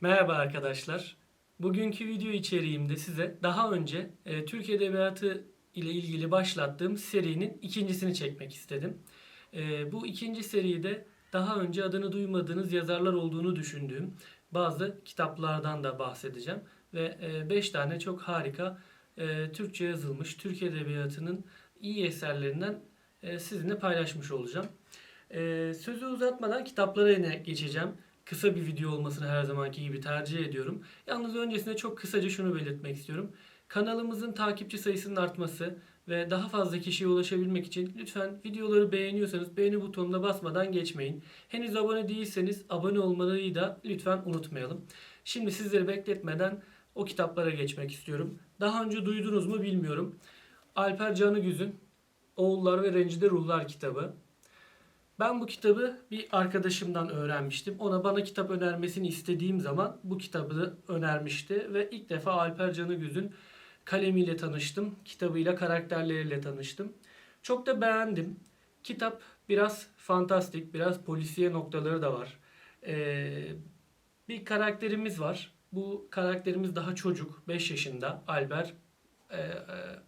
Merhaba arkadaşlar. Bugünkü video içeriğimde size daha önce e, Türk Edebiyatı ile ilgili başlattığım serinin ikincisini çekmek istedim. E, bu ikinci seride daha önce adını duymadığınız yazarlar olduğunu düşündüğüm bazı kitaplardan da bahsedeceğim. Ve 5 tane çok harika e, Türkçe yazılmış Türk Edebiyatı'nın iyi eserlerinden e, sizinle paylaşmış olacağım. E, sözü uzatmadan kitaplara yine geçeceğim. Kısa bir video olmasını her zamanki gibi tercih ediyorum. Yalnız öncesinde çok kısaca şunu belirtmek istiyorum. Kanalımızın takipçi sayısının artması ve daha fazla kişiye ulaşabilmek için lütfen videoları beğeniyorsanız beğeni butonuna basmadan geçmeyin. Henüz abone değilseniz abone olmayı da lütfen unutmayalım. Şimdi sizleri bekletmeden o kitaplara geçmek istiyorum. Daha önce duydunuz mu bilmiyorum. Alper Canıgüz'ün Oğullar ve Rencide Ruhlar kitabı. Ben bu kitabı bir arkadaşımdan öğrenmiştim. Ona bana kitap önermesini istediğim zaman bu kitabı önermişti ve ilk defa Alper Canıgüz'ün kalemiyle tanıştım. Kitabıyla, karakterleriyle tanıştım. Çok da beğendim. Kitap biraz fantastik, biraz polisiye noktaları da var. Ee, bir karakterimiz var. Bu karakterimiz daha çocuk, 5 yaşında. Albert e, e,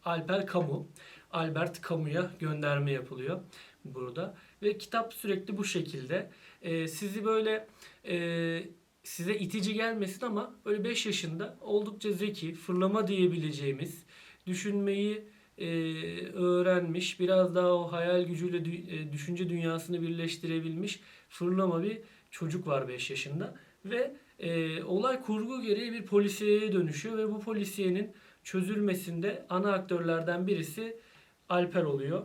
Alper Camus. Albert Camus'a gönderme yapılıyor burada. Ve kitap sürekli bu şekilde. Ee, sizi böyle e, size itici gelmesin ama böyle 5 yaşında oldukça zeki, fırlama diyebileceğimiz, düşünmeyi e, öğrenmiş, biraz daha o hayal gücüyle dü- e, düşünce dünyasını birleştirebilmiş fırlama bir çocuk var 5 yaşında. Ve e, olay kurgu gereği bir polisiyeye dönüşüyor ve bu polisiyenin çözülmesinde ana aktörlerden birisi Alper oluyor.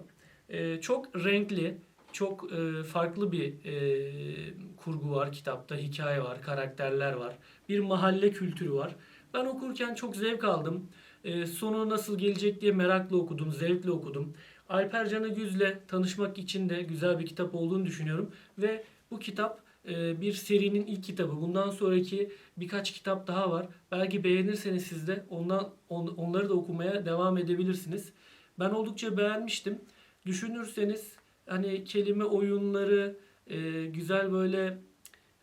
E, çok renkli, çok e, farklı bir e, kurgu var kitapta, hikaye var, karakterler var, bir mahalle kültürü var. Ben okurken çok zevk aldım. E, sonu nasıl gelecek diye merakla okudum, zevkle okudum. Alper Canagüz'le tanışmak için de güzel bir kitap olduğunu düşünüyorum ve bu kitap e, bir serinin ilk kitabı. Bundan sonraki birkaç kitap daha var. Belki beğenirseniz siz de ondan on- onları da okumaya devam edebilirsiniz. Ben oldukça beğenmiştim. Düşünürseniz hani kelime oyunları, e, güzel böyle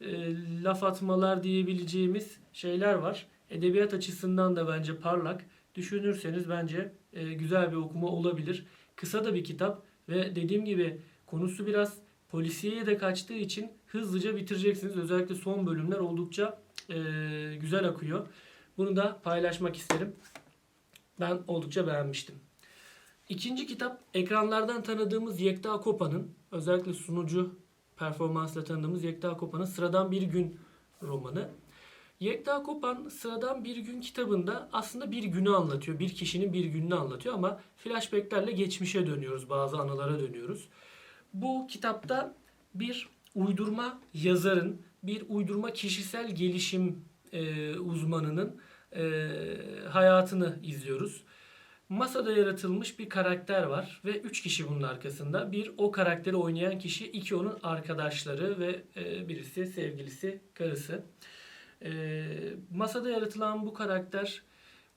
e, laf atmalar diyebileceğimiz şeyler var. Edebiyat açısından da bence parlak. Düşünürseniz bence e, güzel bir okuma olabilir. Kısa da bir kitap ve dediğim gibi konusu biraz polisiyeye de kaçtığı için hızlıca bitireceksiniz. Özellikle son bölümler oldukça e, güzel akıyor. Bunu da paylaşmak isterim. Ben oldukça beğenmiştim. İkinci kitap ekranlardan tanıdığımız Yekta Kopa'nın özellikle sunucu performansla tanıdığımız Yekta Kopa'nın Sıradan Bir Gün romanı. Yekta Kopan Sıradan Bir Gün kitabında aslında bir günü anlatıyor. Bir kişinin bir gününü anlatıyor ama flashbacklerle geçmişe dönüyoruz. Bazı anılara dönüyoruz. Bu kitapta bir uydurma yazarın, bir uydurma kişisel gelişim e, uzmanının e, hayatını izliyoruz. Masada yaratılmış bir karakter var ve üç kişi bunun arkasında. Bir o karakteri oynayan kişi, iki onun arkadaşları ve e, birisi sevgilisi, karısı. E, masada yaratılan bu karakter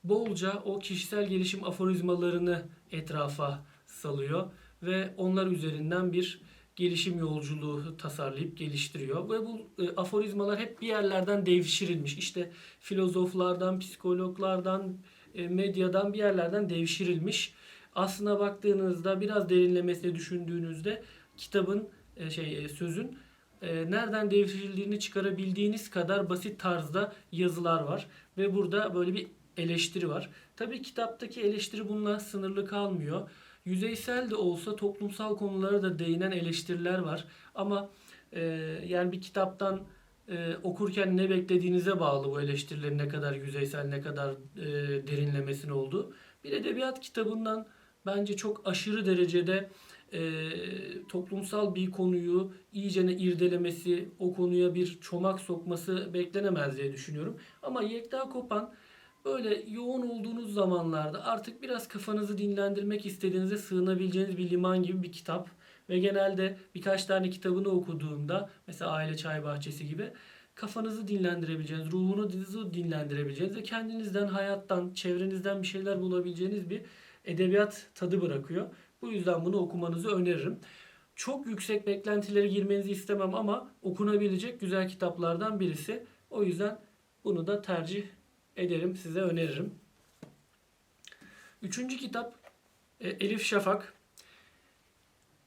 bolca o kişisel gelişim aforizmalarını etrafa salıyor ve onlar üzerinden bir gelişim yolculuğu tasarlayıp geliştiriyor. Ve bu e, aforizmalar hep bir yerlerden devşirilmiş. İşte filozoflardan, psikologlardan, medyadan bir yerlerden devşirilmiş. Aslına baktığınızda biraz derinlemesine düşündüğünüzde kitabın e, şey e, sözün e, nereden devşirildiğini çıkarabildiğiniz kadar basit tarzda yazılar var ve burada böyle bir eleştiri var. Tabii kitaptaki eleştiri bununla sınırlı kalmıyor. Yüzeysel de olsa toplumsal konulara da değinen eleştiriler var. Ama e, yani bir kitaptan e, okurken ne beklediğinize bağlı bu eleştirilerin ne kadar yüzeysel, ne kadar e, derinlemesine olduğu. Bir edebiyat kitabından bence çok aşırı derecede e, toplumsal bir konuyu iyicene irdelemesi, o konuya bir çomak sokması beklenemez diye düşünüyorum. Ama Yekta Kopan böyle yoğun olduğunuz zamanlarda artık biraz kafanızı dinlendirmek istediğinizde sığınabileceğiniz bir liman gibi bir kitap. Ve genelde birkaç tane kitabını okuduğumda mesela Aile Çay Bahçesi gibi kafanızı dinlendirebileceğiniz, ruhunuzu dinlendirebileceğiniz ve kendinizden, hayattan, çevrenizden bir şeyler bulabileceğiniz bir edebiyat tadı bırakıyor. Bu yüzden bunu okumanızı öneririm. Çok yüksek beklentilere girmenizi istemem ama okunabilecek güzel kitaplardan birisi. O yüzden Bunu da tercih ederim, size öneririm. Üçüncü kitap e, Elif Şafak.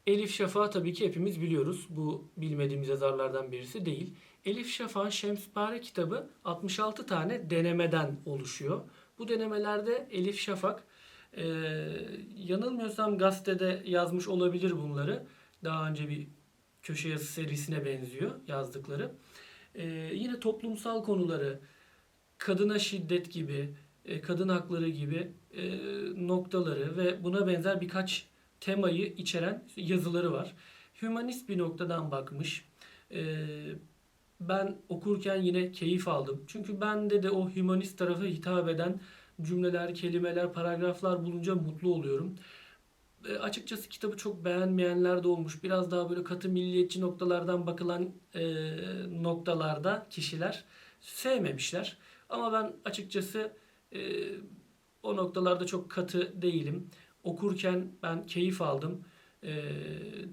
Elif Şafak'ı tabii ki hepimiz biliyoruz. Bu bilmediğimiz yazarlardan birisi değil. Elif Şafak'ın Şemspare kitabı 66 tane denemeden oluşuyor. Bu denemelerde Elif Şafak e, yanılmıyorsam gazetede yazmış olabilir bunları. Daha önce bir köşe yazı serisine benziyor yazdıkları. E, yine toplumsal konuları, kadına şiddet gibi, e, kadın hakları gibi e, noktaları ve buna benzer birkaç temayı içeren yazıları var. Hümanist bir noktadan bakmış. E, ben okurken yine keyif aldım. Çünkü bende de o hümanist tarafa hitap eden cümleler, kelimeler, paragraflar bulunca mutlu oluyorum. E, açıkçası kitabı çok beğenmeyenler de olmuş. Biraz daha böyle katı milliyetçi noktalardan bakılan e, noktalarda kişiler sevmemişler. Ama ben açıkçası e, o noktalarda çok katı değilim. Okurken ben keyif aldım. E,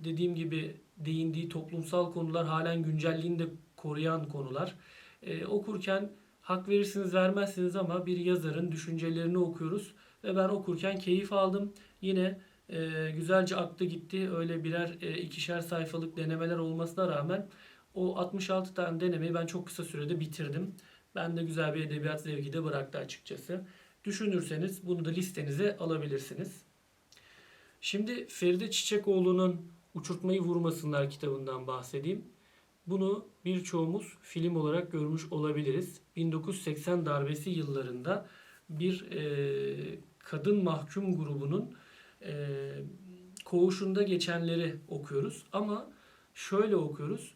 dediğim gibi değindiği toplumsal konular halen güncelliğini de koruyan konular. E, okurken hak verirsiniz vermezsiniz ama bir yazarın düşüncelerini okuyoruz ve ben okurken keyif aldım. Yine e, güzelce aktı gitti. Öyle birer e, ikişer sayfalık denemeler olmasına rağmen o 66 tane denemeyi ben çok kısa sürede bitirdim. Ben de güzel bir edebiyat zevki de bıraktı açıkçası. Düşünürseniz bunu da listenize alabilirsiniz. Şimdi Feride Çiçekoğlu'nun Uçurtmayı Vurmasınlar kitabından bahsedeyim. Bunu birçoğumuz film olarak görmüş olabiliriz. 1980 darbesi yıllarında bir e, kadın mahkum grubunun e, koğuşunda geçenleri okuyoruz. Ama şöyle okuyoruz.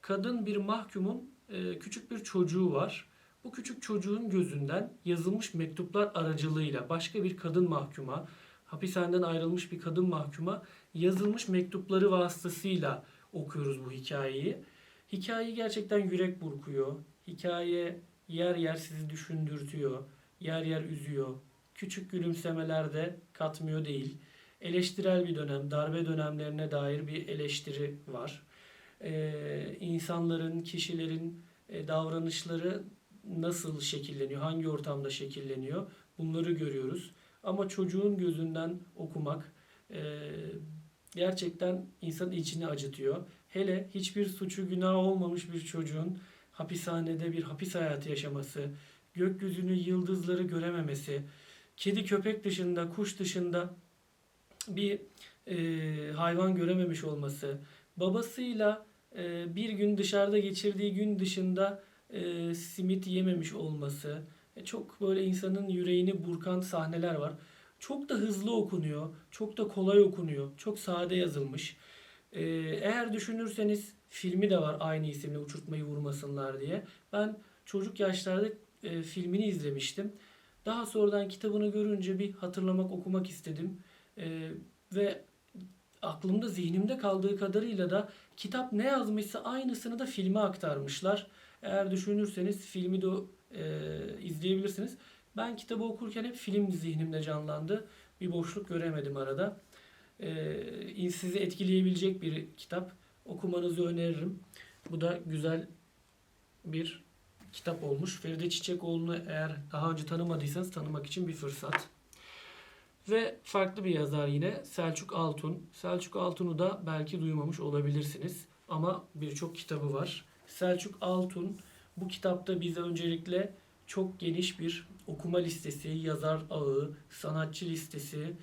Kadın bir mahkumun e, küçük bir çocuğu var. Bu küçük çocuğun gözünden yazılmış mektuplar aracılığıyla başka bir kadın mahkuma, hapishaneden ayrılmış bir kadın mahkuma yazılmış mektupları vasıtasıyla okuyoruz bu hikayeyi. Hikaye gerçekten yürek burkuyor. Hikaye yer yer sizi düşündürtüyor, yer yer üzüyor. Küçük gülümsemeler de katmıyor değil. Eleştirel bir dönem, darbe dönemlerine dair bir eleştiri var. Ee, insanların, kişilerin e, davranışları nasıl şekilleniyor, hangi ortamda şekilleniyor bunları görüyoruz. Ama çocuğun gözünden okumak e, gerçekten insanın içini acıtıyor. Hele hiçbir suçu günah olmamış bir çocuğun hapishanede bir hapis hayatı yaşaması, gökyüzünü, yıldızları görememesi, kedi köpek dışında, kuş dışında bir e, hayvan görememiş olması, babasıyla e, bir gün dışarıda geçirdiği gün dışında e, simit yememiş olması, çok böyle insanın yüreğini burkan sahneler var. Çok da hızlı okunuyor, çok da kolay okunuyor, çok sade yazılmış. E, eğer düşünürseniz filmi de var aynı isimle Uçurtmayı Vurmasınlar diye. Ben çocuk yaşlarda e, filmini izlemiştim. Daha sonradan kitabını görünce bir hatırlamak, okumak istedim. E, ve aklımda, zihnimde kaldığı kadarıyla da kitap ne yazmışsa aynısını da filme aktarmışlar. Eğer düşünürseniz filmi de e, izleyebilirsiniz. Ben kitabı okurken hep film zihnimde canlandı. Bir boşluk göremedim arada. E, sizi etkileyebilecek bir kitap. Okumanızı öneririm. Bu da güzel bir kitap olmuş. Feride Çiçekoğlu'nu eğer daha önce tanımadıysanız tanımak için bir fırsat. Ve farklı bir yazar yine Selçuk Altun. Selçuk Altun'u da belki duymamış olabilirsiniz. Ama birçok kitabı var. Selçuk Altun bu kitapta bize öncelikle çok geniş bir okuma listesi, yazar ağı, sanatçı listesi,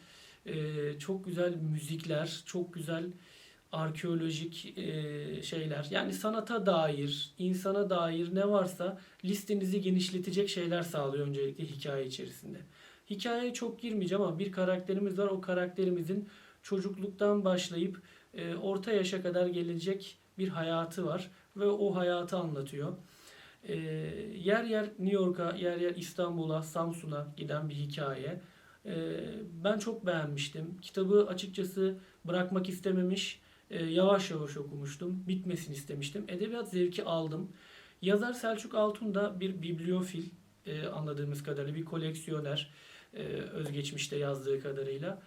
çok güzel müzikler, çok güzel arkeolojik şeyler. Yani sanata dair, insana dair ne varsa listenizi genişletecek şeyler sağlıyor öncelikle hikaye içerisinde. Hikayeye çok girmeyeceğim ama bir karakterimiz var. O karakterimizin çocukluktan başlayıp orta yaşa kadar gelecek bir hayatı var ve o hayatı anlatıyor. E, yer yer New York'a, yer yer İstanbul'a, Samsun'a giden bir hikaye. E, ben çok beğenmiştim. Kitabı açıkçası bırakmak istememiş, e, yavaş yavaş okumuştum. Bitmesini istemiştim. Edebiyat zevki aldım. Yazar Selçuk Altun da bir bibliofil e, anladığımız kadarıyla bir koleksiyoner e, özgeçmişte yazdığı kadarıyla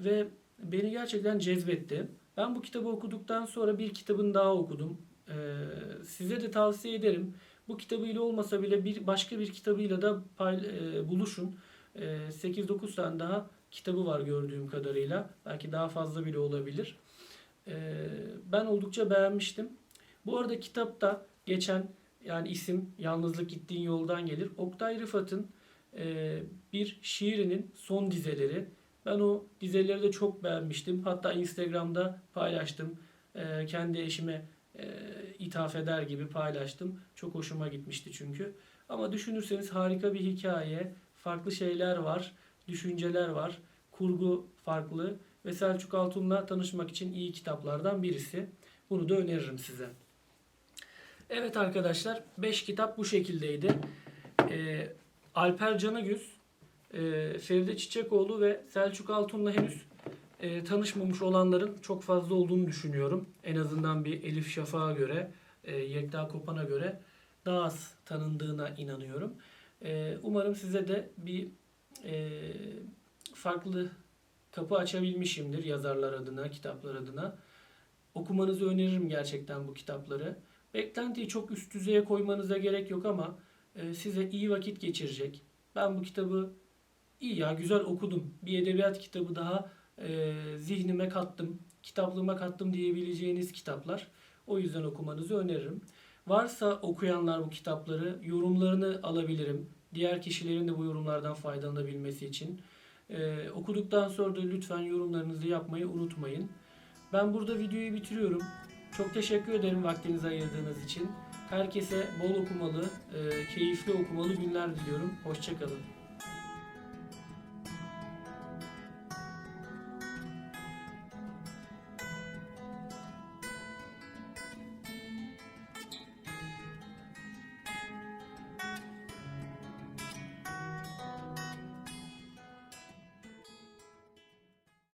ve beni gerçekten cezbetti. Ben bu kitabı okuduktan sonra bir kitabını daha okudum. Ee, size de tavsiye ederim. Bu kitabıyla olmasa bile bir başka bir kitabıyla da pay, e, buluşun. E, 8-9 tane daha kitabı var gördüğüm kadarıyla. Belki daha fazla bile olabilir. E, ben oldukça beğenmiştim. Bu arada kitapta geçen yani isim Yalnızlık Gittiğin Yoldan Gelir. Oktay Rıfat'ın e, bir şiirinin son dizeleri. Ben o dizeleri de çok beğenmiştim. Hatta Instagram'da paylaştım. E, kendi eşime e, ithaf eder gibi paylaştım. Çok hoşuma gitmişti çünkü. Ama düşünürseniz harika bir hikaye. Farklı şeyler var, düşünceler var. Kurgu farklı ve Selçuk Altun'la tanışmak için iyi kitaplardan birisi. Bunu da öneririm size. Evet arkadaşlar 5 kitap bu şekildeydi. Ee, Alper Canagüz, e, Feride Çiçekoğlu ve Selçuk Altun'la henüz e, tanışmamış olanların çok fazla olduğunu düşünüyorum. En azından bir Elif Şafak'a göre, e, Yekta Kopan'a göre daha az tanındığına inanıyorum. E, umarım size de bir e, farklı kapı açabilmişimdir yazarlar adına, kitaplar adına. Okumanızı öneririm gerçekten bu kitapları. Beklentiyi çok üst düzeye koymanıza gerek yok ama e, size iyi vakit geçirecek. Ben bu kitabı iyi ya güzel okudum. Bir edebiyat kitabı daha e, zihnime kattım, kitaplığıma kattım diyebileceğiniz kitaplar. O yüzden okumanızı öneririm. Varsa okuyanlar bu kitapları yorumlarını alabilirim. Diğer kişilerin de bu yorumlardan faydalanabilmesi için. E, okuduktan sonra da lütfen yorumlarınızı yapmayı unutmayın. Ben burada videoyu bitiriyorum. Çok teşekkür ederim vaktinizi ayırdığınız için. Herkese bol okumalı, e, keyifli okumalı günler diliyorum. Hoşçakalın.